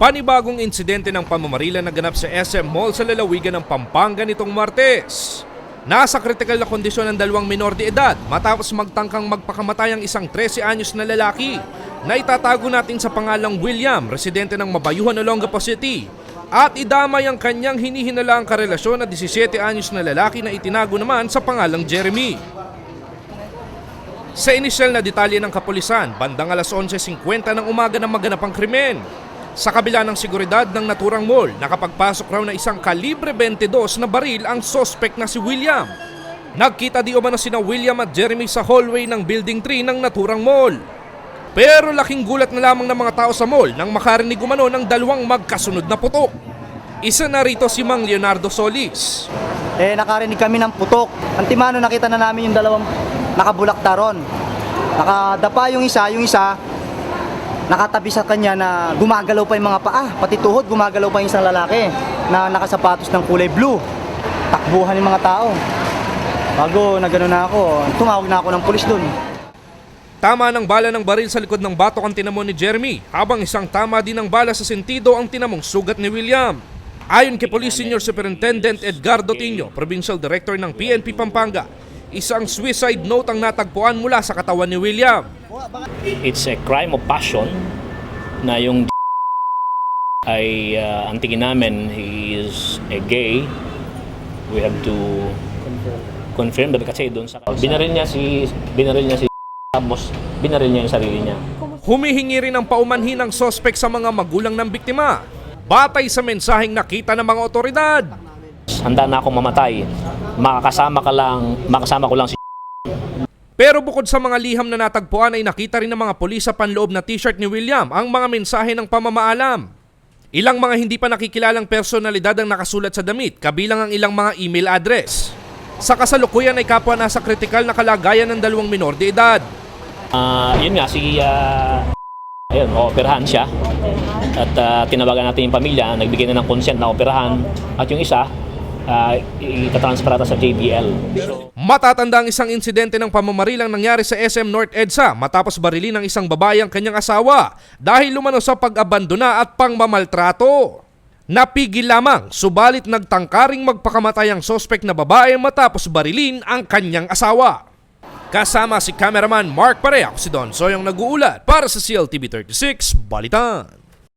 Panibagong insidente ng pamamarila na ganap sa SM Mall sa lalawigan ng Pampanga nitong Martes. Nasa kritikal na kondisyon ang dalawang minor de edad matapos magtangkang magpakamatay ang isang 13 anyos na lalaki na itatago natin sa pangalang William, residente ng Mabayuhan, Olongapo City. At idamay ang kanyang hinihinalaang karelasyon na 17 anyos na lalaki na itinago naman sa pangalang Jeremy. Sa inisyal na detalye ng kapulisan, bandang alas 11.50 ng umaga ng maganap ang krimen. Sa kabila ng seguridad ng naturang mall, nakapagpasok raw na isang kalibre 22 na baril ang sospek na si William. Nagkita di umano sina William at Jeremy sa hallway ng Building 3 ng naturang mall. Pero laking gulat na lamang ng mga tao sa mall nang makarinig umano ng dalawang magkasunod na putok. Isa na rito si Mang Leonardo Solis. eh nakarinig kami ng putok. Antimano nakita na namin yung dalawang nakabulakta ron. Nakadapa yung isa, yung isa nakatabi sa kanya na gumagalaw pa yung mga paa, pati tuhod gumagalaw pa yung isang lalaki na nakasapatos ng kulay blue. Takbuhan yung mga tao. Bago nagano na ako, tumawag na ako ng pulis dun. Tama ng bala ng baril sa likod ng batok ang tinamo ni Jeremy, habang isang tama din ng bala sa sentido ang tinamong sugat ni William. Ayon kay Police Senior Superintendent Edgardo Tino, Provincial Director ng PNP Pampanga, isang suicide note ang natagpuan mula sa katawan ni William. it's a crime of passion na yung ay uh, ang tingin namin he is a gay we have to confirm that kasi doon sa binaril niya si binaril niya si tapos binaril niya yung sarili niya Humihingi rin ng paumanhin ng sospek sa mga magulang ng biktima, batay sa mensaheng nakita ng mga otoridad. Handa na akong mamatay makakasama ka lang makasama ko lang si Pero bukod sa mga liham na natagpuan ay nakita rin ng mga pulis sa panloob na t-shirt ni William ang mga mensahe ng pamamaalam. Ilang mga hindi pa nakikilalang personalidad ang nakasulat sa damit, kabilang ang ilang mga email address. Sa kasalukuyan ay kapwa nasa kritikal na kalagayan ng dalawang minor de edad. Ah, yun nga si uh, ayun operahan siya at ah, tinawagan natin yung pamilya nagbigay na ng consent na operahan at yung isa uh, itatransfer ata sa JBL Matatanda ang isang insidente ng pamamarilang nangyari sa SM North EDSA matapos barilin ng isang babae ang kanyang asawa dahil lumano sa pag-abandona at pangmamaltrato. Napigil lamang, subalit nagtangkaring magpakamatay ang sospek na babae matapos barilin ang kanyang asawa. Kasama si cameraman Mark Pareha, si Don Soyong nag-uulat para sa CLTV 36 Balitan.